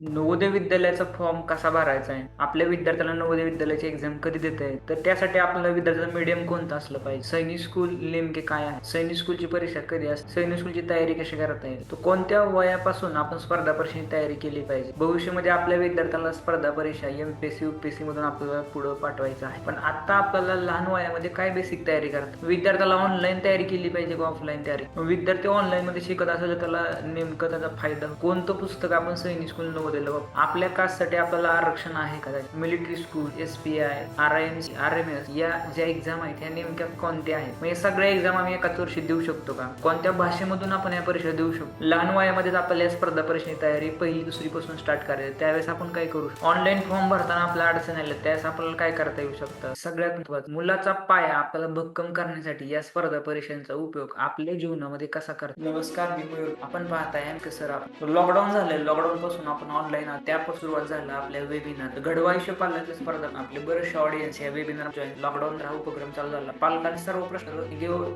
Navodaya विद्यालयाचा form कसा भरायचा आहे? आपल्या विद्यार्थ्याला नवोदय विद्यालयाची एक्झाम कधी देता येईल? तर त्यासाठी आपल्याला विद्यार्थ्याचं मीडियम कोणतं असलं पाहिजे? सैनिक स्कूल नेमके काय आहे? सैनिक स्कूलची परीक्षा कधी असते सैनिक स्कूलची तयारी कशी करता येईल? तर कोणत्या वयापासून आपण स्पर्धा परीक्षेची तयारी केली पाहिजे? भविष्यामध्ये आपल्या विद्यार्थ्याला स्पर्धा परीक्षा एमपीएससी युपीएससी मधून आपल्याला पुढे पाठवायचं आहे. पण आता आपल्याला लहान वयामध्ये काय बेसिक तयारी करतात विद्यार्थ्याला ऑनलाईन तयारी केली पाहिजे का ऑफलाईन तयारी? विद्यार्थी ऑनलाईन मध्ये शिकत असेल तर त्याला नेमकं त्याचा फायदा कोणतं पुस्तक आपण सैनिक स्कूल नवोदयला वाप- आपल्या कास्टसाठी आपल्याला आरक्षण आहे का? Military school S P I R I M R M S या ज्या एक्झाम आहेत ह्या नेमक्या कोणत्या आहेत? म्हणजे सगळ्या एक्झाम आम्ही एकाच वर्षी देऊ शकतो का? कोणत्या भाषेमधून आपण या परीक्षा देऊ शकतो? लहान वयामध्येच आपल्याला या स्पर्धा परीक्षेची तयारी पहिली दुसरी पासून स्टार्ट करायची. त्यावेळेस आपण काय करू ऑनलाईन फॉर्म भरताना आपल्या अडचण आल्या त्यावेळेस आपल्याला काय करता येऊ शकतं? सगळ्यात महत्वाचं मुलाचा पाया आपल्याला भक्कम करण्यासाठी या स्पर्धा परीक्षांचा उपयोग आपल्या जीवनामध्ये कसा करतो नमस्कार मी आपण पाहताय एम सर लॉकडाऊन झालंय. लॉकडाऊन पासून आपण ऑनलाईन त्यापासून सुरुवात झाला आपल्या वेबिनार घडवायचे पालकांच्या स्पर्धा आपले बरेचसे ऑडियन्स या वेबिनार जॉईन लॉकडाऊन हा उपक्रम चालू झाला. पालकांनी सर्व प्रश्न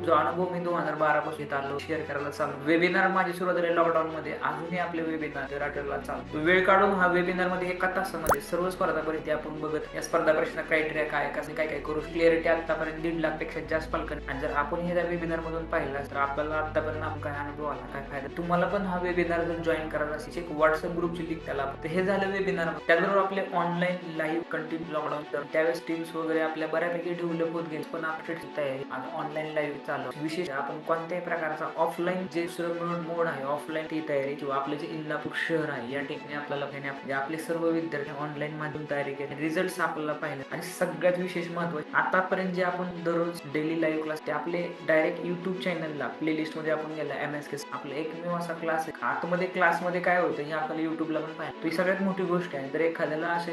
जो अनुभव मी दोन हजार बारा पासून इथं आलो शेअर करायला चालू वेबिनार माझी सुरुवात झाली लॉकडाऊन मध्ये. अजूनही आपले वेबिनार राठरला चालू. वेळ काढून हा वेबिनारमध्ये एका तासामध्ये सर्व स्पर्धा परीक्षा आपण बघत या स्पर्धा परीक्षा क्रायटेरिया काय कसं काय काय करू? क्लिअरिटी आतापर्यंत दीड लाखपेक्षा जास्त पालकांनी. आणि जर आपण हे वेबिनार मधून पाहिला तर आपल्याला आतापर्यंत आपण काय अनुभव आला. काय फायदा? तुम्हाला पण हा वेबिनार जर जॉईन करायला असेल एक व्हॉट्सअप ग्रुपची लिंक त्याला तर हे झालं वेबिनार त्याचबरोबर आपले ऑनलाईन लाईव्ह कंटिन्यू लॉकडाऊन तर त्यावेळेस टीम्स वगैरे आपल्या बऱ्यापैकी डेव्हलप होत गेले. पण अपडेट तयारी ऑनलाईन लाईव्ह चालू. विशेष आपण कोणत्याही प्रकारचा ऑफलाईन जे मोड आहे ऑफलाईन ती तयारी किंवा आपले जे इंदापूर शहर आहे या ठिकाणी आपल्याला घेणे आपले म्हणजे आपले सर्व विद्यार्थी ऑनलाईन माध्यम तयारी केली. रिझल्ट आपल्याला पाहिले आणि सगळ्यात विशेष महत्त्वाचे आतापर्यंत जे आपण दररोज डेली लाईव्ह क्लास ते आपले डायरेक्ट युट्यूब चॅनलला प्लेलिस्टमध्ये आपण गेला. एम एस के आपला एकमेव असा क्लास आहे. आतमध्ये क्लासमध्ये काय होतं हे आपल्याला युट्यूबला पण पाहिजे ही सगळ्यात मोठी गोष्ट आहे. जर एखाद्याला असे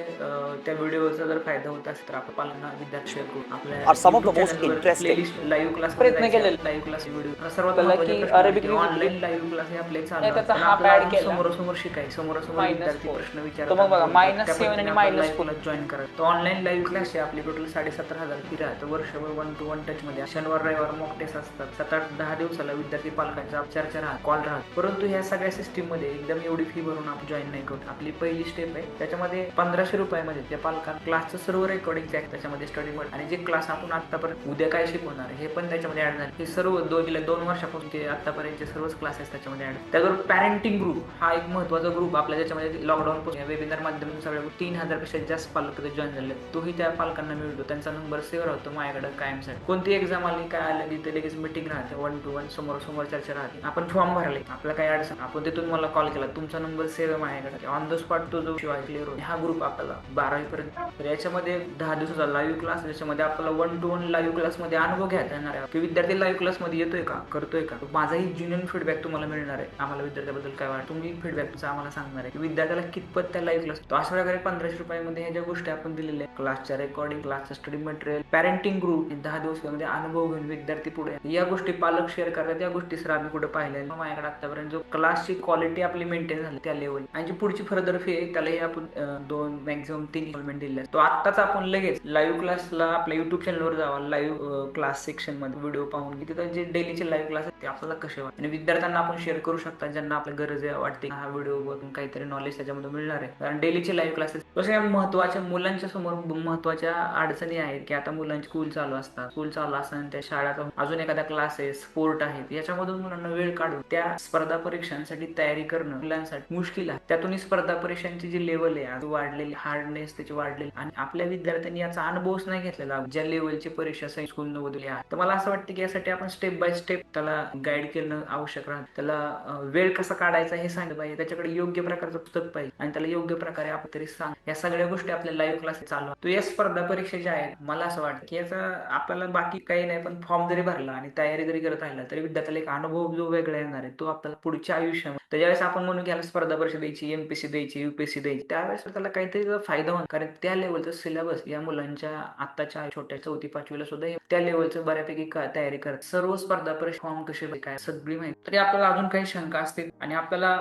त्या व्हिडिओचा जर फायदा होत असेल तर आपण पालकांना विद्यार्थी आपल्या प्लेलिस्ट लाईव्ह क्लास प्रयत्न केलेले. लाईव्ह क्लास व्हिडिओ सर्वात आहे ऑनलाईन लाईव्ह क्लास हे आपले चालू केला. समोरासमोर शिकाय. समोरासमोर विद्यार्थी. प्रश्न तर minus त्या seven आणि four. class जॉईन करा. तर ऑनलाईन लाईव्ह क्लास आपली टोटल साडेसत्तर हजार फी राहतं वर्षभर वन टू वन टच मध्ये. शनिवार रविवार मॉक टेस्ट असतात. सात आठ दहा दिवसाला विद्यार्थी पालकांचा चर्चा राहत कॉल राहत परंतु ह्या सगळ्या सिस्टीममध्ये एकदम एवढी फी भरून आपण जॉईन नाही करू आपली पहिली स्टेप आहे. त्याच्यामध्ये पंधराशे रुपयामध्ये म्हणजे त्या पालकांना क्लासचं सर्व रेकॉर्डिंग पॅक त्याच्यामध्ये स्टडी मोड आणि जे क्लास आपण आतापर्यंत उद्या काय शिकवणार हे पण त्याच्यामध्ये ऍड झाले. हे सर्व दोन गेल्या दोन वर्षापासून ते आतापर्यंतचे सर्वच क्लासेस त्याच्यामध्ये ऍड त्याचबरोबर पॅरेंटिंग ग्रुप हा एक महत्त्वाचा ग्रुप आपल्या ज्याच्यामध्ये लॉकडाऊन पासून वेबिनार माध्यमातून सगळ्या तीन हजारपेक्षा जास्त पालक जॉईन झाले तोही त्या पालकांना मिळतो. त्यांचा नंबर सेव्ह राहतो माझ्याकडे कायमसाठी. कोणती एक्झाम आली काय आलं तिथे लगेच मिटिंग राहते. वन टू वन समोर समोर चर्चा राहते. आपण फॉर्म भरले. आपला काय अडचण आपण तिथून मला कॉल केला. तुमचा नंबर सेव्ह आहे माझ्याकडे. ऑन द स्पॉट तो जो शिवाय क्लिअर होतो. हा ग्रुप आपल्याला बारावी पर्यंत. तर याच्यामध्ये दहा दिवसाचा लाईव्ह क्लास ज्याच्यामध्ये आपल्याला वन टू वन लाईव्ह क्लासमध्ये अनुभव घ्यायचा येणार आहे. की विद्यार्थी लाईव्ह क्लासमध्ये येतोय का? करतोय का? माझाही ज्युनियन फीडबॅक तुम्हाला मिळणार आहे. आम्हाला विद्यार्थ्याबद्दल काय वाटतं? तुम्ही फीडबॅक आम्हाला सांगणार आहे. की विद्यार्थ्याला कितपत त्या लाईव्ह क्लास तो अशा प्रकारे पंधराशे रुपयामध्ये ह्या ज्या गोष्टी आपण दिलेल्या आहेत. क्लासच्या रेकॉर्डिंग क्लासचा स्टडी मटेरियल पॅरेंटिंग ग्रुप दहा दिवसामध्ये अनुभव घेऊन विद्यार्थी पुढे या. गोष्टी पालक शेअर करतात. या गोष्टी सर आम्ही कुठे पाहिल्या माझ्याकडे आतापर्यंत जो क्लासची क्वालिटी आपली मेंटेन झाली त्या लेवल आणि जी पुढची फर्दर फी आहे त्यालाही आपण दोन मॅक्झिमम तीन इन्स्टॉलमेंट दिले तो आत्ताच आपण लगेच लाईव्ह क्लासला आपल्या युट्यूब चॅनलवर जावा लाईव्ह क्लास सेक्शनमध्ये व्हिडिओ पाहून की तिथं जे डेलीचे लाईव्ह क्लास आहेत ते आपल्याला कसे वाटते आणि विद्यार्थ्यांना आपण शेअर करू शकता ज्यांना आपल्या गरज वाटते हा व्हिडिओ बघून काहीतरी नॉलेज त्याच्यामध्ये मिळणार आहे. कारण डेलीचे लाईव्ह क्लासेस तसे महत्त्वाच्या मुलांच्या समोर महत्त्वाच्या अडचणी आहेत की आता मुलांची स्कूल चालू असतात. स्कूल चालू असताना त्या शाळेत अजून एखादा क्लास आहे स्पोर्ट आहेत याच्यामधून मुलांना वेळ काढून त्या स्पर्धा परीक्षांसाठी तयारी करणं मुलांसाठी मुश्किल आहे. त्यातून स्पर्धा परीक्षांची जी लेवल आहे आज वाढलेली हार्डनेस त्याची वाढलेली आणि आपल्या विद्यार्थ्यांनी याचा अनुभवच नाही घेतलेला. ज्या लेवलची परीक्षा स्कूल नवोदय आहे. तर मला असं वाटतं की यासाठी आपण स्टेप बाय स्टेप त्याला गाईड करणं आवश्यक राहतं. त्याला वेळ कसा काढायचा हे सांगितलं पाहिजे. त्याच्याकडे योग्य प्रकारचं पुस्तक पाहिजे आणि त्याला योग्य प्रकारे आपण तरी सांग. या सगळ्या गोष्टी आपल्या लाईव्ह क्लास चालू तो या स्पर्धा परीक्षा ज्या आहेत मला असं वाटतं की याचा आपल्याला बाकी काही नाही पण फॉर्म जरी भरला आणि तयारी जरी करत राहिला तरी विद्यार्थ्याला एक अनुभव जो वेगळा येणार आहे तो आपल्याला पुढच्या आयुष्यामध्ये तर ज्यावेळेस आपण म्हणून की स्पर्धा परीक्षा द्यायची एमपीसी द्यायची युपीएससी द्यायची त्यावेळेस त्याला काहीतरी फायदा होणार. कारण त्या लेवलचा सिलेबस या मुलांच्या आत्ताच्या छोट्या चौथी पाचवीला सुद्धा त्या लेवलचं बऱ्यापैकी तयारी करत सर्व स्पर्धा परीक्षा फॉर्म कसे काय सगळी माहिती. तरी आपल्याला अजून काही शंका असतील आणि आपल्याला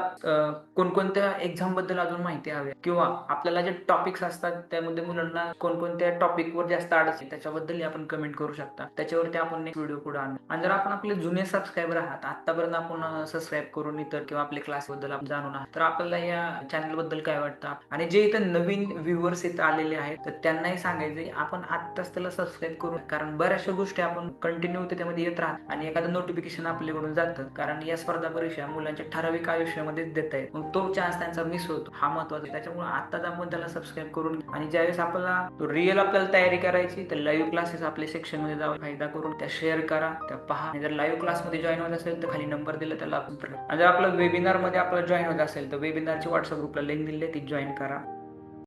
कोणकोणत्या एक्झामबद्दल अजून माहिती हवी आहे. किंवा आपल्याला जे टॉपिक्स असतात त्यामध्ये मुलांना कोणकोणत्या टॉपिक वर जास्त अडचण त्याच्याबद्दल आपण कमेंट करू शकता. त्याच्यावरती आपण व्हिडिओ पुढे आणू. आणि जर आपण आपले जुने सबस्क्रायबर आहात आतापर्यंत आपण सबस्क्राईब करून इतर किंवा आपले आपल्या क्लासबद्दल आपण जाणून आहात. तर आपल्याला या चॅनलबद्दल काय वाटतं? आणि जे इथं नवीन व्ह्युअर्स इथं आलेले आहेत तर त्यांनाही सांगायचं आपण आत्ताच त्याला सबस्क्राईब करू. कारण बऱ्याचशा गोष्टी आपण कंटिन्यू त्याच्यामध्ये येत राहत आणि एखादं नोटिफिकेशन आपल्याकडून जातं. कारण या स्पर्धा परीक्षा मुलांच्या ठराविक आयुष्यामध्येच देत आहेत मग तो चान्स त्यांचा मिस होतो. हा महत्त्वाचा त्याच्यामुळे आत्ताच आपण त्याला सबस्क्राईब करून आणि ज्यावेळेस आपल्याला रिअल आपल्याला तयारी करायची तर लाईव्ह क्लासेस आपल्या सेक्शनमध्ये जाऊन फायदा करून त्या शेअर करा त्या पहा. आणि जर लाईव्ह क्लासमध्ये जॉईन होत असेल तर खाली नंबर दिला त्याला आपण आणि जर आपलं वेबिनार मध्ये आपलं जॉईन होत असेल तर वेबिनारची व्हॉट्सअप ग्रुपला लिंक दिली आहे ती जॉईन करा.